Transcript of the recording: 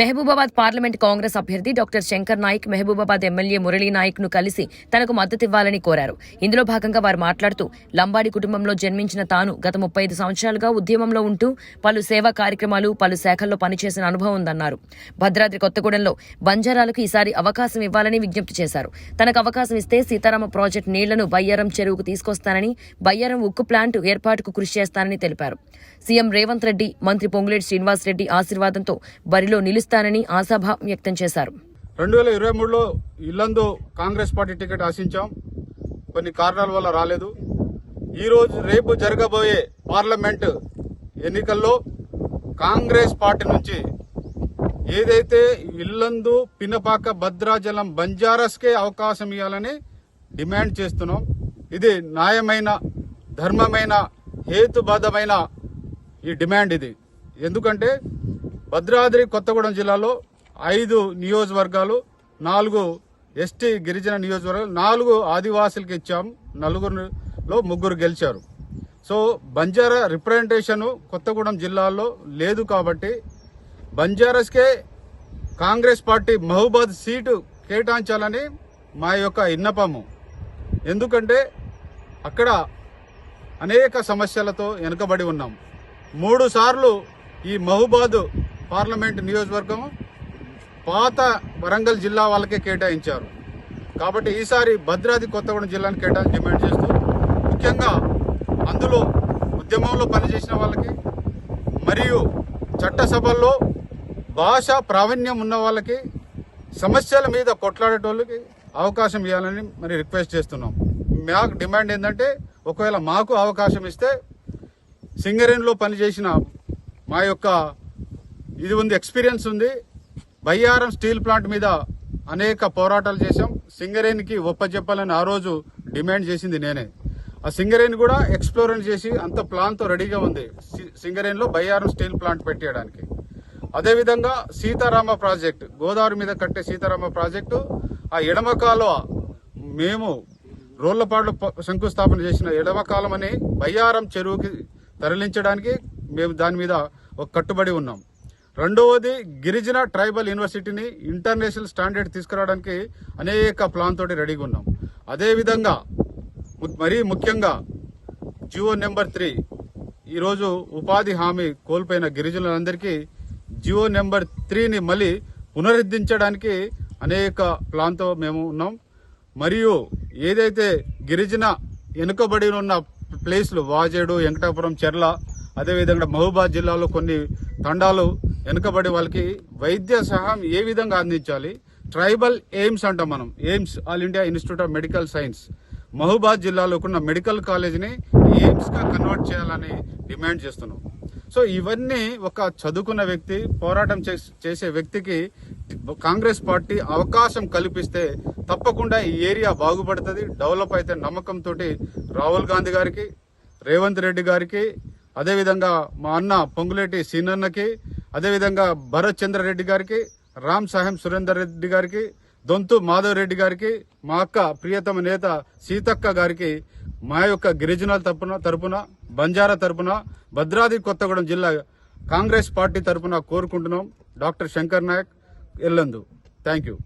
Mahabubabad parliament Congress అభ్యర్థి doctor Shankar Naik Mahabubabad MLA Murali నాయక్ను కలిసి తనకు మద్దతివ్వాలని కోరారు. ఇందులో భాగంగా వారు మాట్లాడుతూ లంబాడి కుటుంబంలో జన్మించిన తాను గత ముప్పై ఐదు సంవత్సరాలుగా ఉద్యమంలో ఉంటూ పలు సేవా కార్యక్రమాలు పలు శాఖల్లో పనిచేసిన అనుభవం ఉందన్నారు. భద్రాద్రి కొత్తగూడెంలో బంజారాలకు ఈసారి అవకాశం ఇవ్వాలని విజ్ఞప్తి చేశారు. తనకు అవకాశం ఇస్తే సీతారామ ప్రాజెక్టు నీళ్ళను బయ్యారం చెరువుకు తీసుకొస్తానని బయ్యారం ఉక్కు ప్లాంట్ ఏర్పాటుకు కృషి చేస్తానని తెలిపారు. సీఎం రేవంత్ రెడ్డి మంత్రి పొంగులేటి శ్రీనివాస్ రెడ్డి ఆశీర్వాదంతో బరిలో నిలుస్తానని ఆశాభావం వ్యక్తం చేశారు. రెండు వేల ఇరవై మూడులో ఇల్లందు కాంగ్రెస్ పార్టీ టికెట్ ఆశించాం. కొన్ని కారణాల వల్ల రాలేదు. ఈ రోజు రేపు జరగబోయే పార్లమెంట్ ఎన్నికల్లో కాంగ్రెస్ పార్టీ నుంచి ఏదైతే ఇల్లందు పినపాక భద్రాచలం బంజారస్కే అవకాశం ఇవ్వాలని డిమాండ్ చేస్తున్నాం. ఇది న్యాయమైన ధర్మమైన హేతుబద్ధమైన ఈ డిమాండ్ ఇది. ఎందుకంటే భద్రాద్రి కొత్తగూడెం జిల్లాలో ఐదు నియోజకవర్గాలు నాలుగు ఎస్టీ గిరిజన నియోజకవర్గాలు నాలుగు ఆదివాసులకు ఇచ్చాం. నలుగురులో ముగ్గురు గెలిచారు. సో బంజారా రిప్రజెంటేషన్ కొత్తగూడెం జిల్లాలో లేదు కాబట్టి బంజారాస్కే కాంగ్రెస్ పార్టీ మహబూబాద్ సీటు కేటాయించాలని మా యొక్క విన్నపము. ఎందుకంటే అక్కడ అనేక సమస్యలతో వెనుకబడి ఉన్నాం. మూడు సార్లు ఈ మహబూబాద్ పార్లమెంట్ నియోజకవర్గం పాత వరంగల్ జిల్లా వాళ్ళకే కేటాయించారు. కాబట్టి ఈసారి భద్రాద్రి కొత్తగూడెం జిల్లాను కేటాయించి డిమాండ్ చేస్తూ ముఖ్యంగా అందులో ఉద్యమంలో పనిచేసిన వాళ్ళకి మరియు చట్టసభల్లో భాష ప్రావీణ్యం ఉన్న వాళ్ళకి సమస్యల మీద కొట్లాడేటోళ్ళకి అవకాశం ఇవ్వాలని మరి రిక్వెస్ట్ చేస్తున్నాం. మాకు డిమాండ్ ఏంటంటే ఒకవేళ మాకు అవకాశం ఇస్తే సింగరేణిలో పనిచేసిన మా యొక్క ఇది ఉంది ఎక్స్పీరియన్స్ ఉంది. బయ్యారం స్టీల్ ప్లాంట్ మీద అనేక పోరాటాలు చేశాం. సింగరేణికి ఒప్పచెప్పాలని ఆ రోజు డిమాండ్ చేసింది నేనే. ఆ సింగరేణి కూడా ఎక్స్ప్లోరెన్ చేసి అంత ప్లాన్తో రెడీగా ఉంది. సింగరేణిలో బయ్యారం స్టీల్ ప్లాంట్ పెట్టేయడానికి. అదేవిధంగా సీతారామ ప్రాజెక్ట్ గోదావరి మీద కట్టే సీతారామ ప్రాజెక్టు ఆ ఎడమ కాలువ మేము రోళ్ళపాడు శంకుస్థాపన చేసిన ఎడమ కాలం అని బయ్యారం చెరువుకి తరలించడానికి మేము దాని మీద ఒక కట్టుబడి ఉన్నాం. రెండవది గిరిజన ట్రైబల్ యూనివర్సిటీని ఇంటర్నేషనల్ స్టాండర్డ్ తీసుకురావడానికి అనేక ప్లాన్ తోటి రెడీగా ఉన్నాం. అదేవిధంగా మరీ ముఖ్యంగా జియో నెంబర్ త్రీ ఈరోజు ఉపాధి హామీ కోల్పోయిన గిరిజనులందరికీ జియో నెంబర్ త్రీని మళ్ళీ పునరుద్ధరించడానికి అనేక ప్లాన్తో మేము ఉన్నాం. మరియు ఏదైతే గిరిజన వెనుకబడి ఉన్న ప్లేస్లు వాజేడు వెంకటాపురం చెర్ల అదేవిధంగా మహబూబాద్ జిల్లాలో కొన్ని తండాలు వెనుకబడి వాళ్ళకి వైద్య సహాయం ఏ విధంగా అందించాలి? ట్రైబల్ ఎయిమ్స్ అంటాం మనం. AIIMS All India Institute of Medical Science. Mahabubabad జిల్లాలో ఉన్న మెడికల్ కాలేజీని ఎయిమ్స్గా కన్వర్ట్ చేయాలని డిమాండ్ చేస్తున్నాం. సో ఇవన్నీ ఒక చదువుకున్న వ్యక్తి పోరాటం చేస్- చేసే వ్యక్తికి కాంగ్రెస్ పార్టీ అవకాశం కల్పిస్తే తప్పకుండా ఈ ఏరియా బాగుపడుతుంది. డెవలప్ అయితే నమ్మకంతో రాహుల్ గాంధీ గారికి రేవంత్ రెడ్డి గారికి అదేవిధంగా మా అన్న పొంగులేటి సీనన్నకి అదేవిధంగా భరత్ చంద్రరెడ్డి గారికి రామ్ సాహెం సురేందర్ రెడ్డి గారికి దొంతు మాధవ్ రెడ్డి గారికి మా అక్క ప్రియతమ నేత సీతక్క గారికి మా యొక్క గిరిజనాల తరపున తరపున బంజారా తరపున భద్రాద్రి కొత్తగూడెం జిల్లా కాంగ్రెస్ పార్టీ తరపున కోరుకుంటున్నాం. Doctor Shankar Naik Yellandu. Thank you.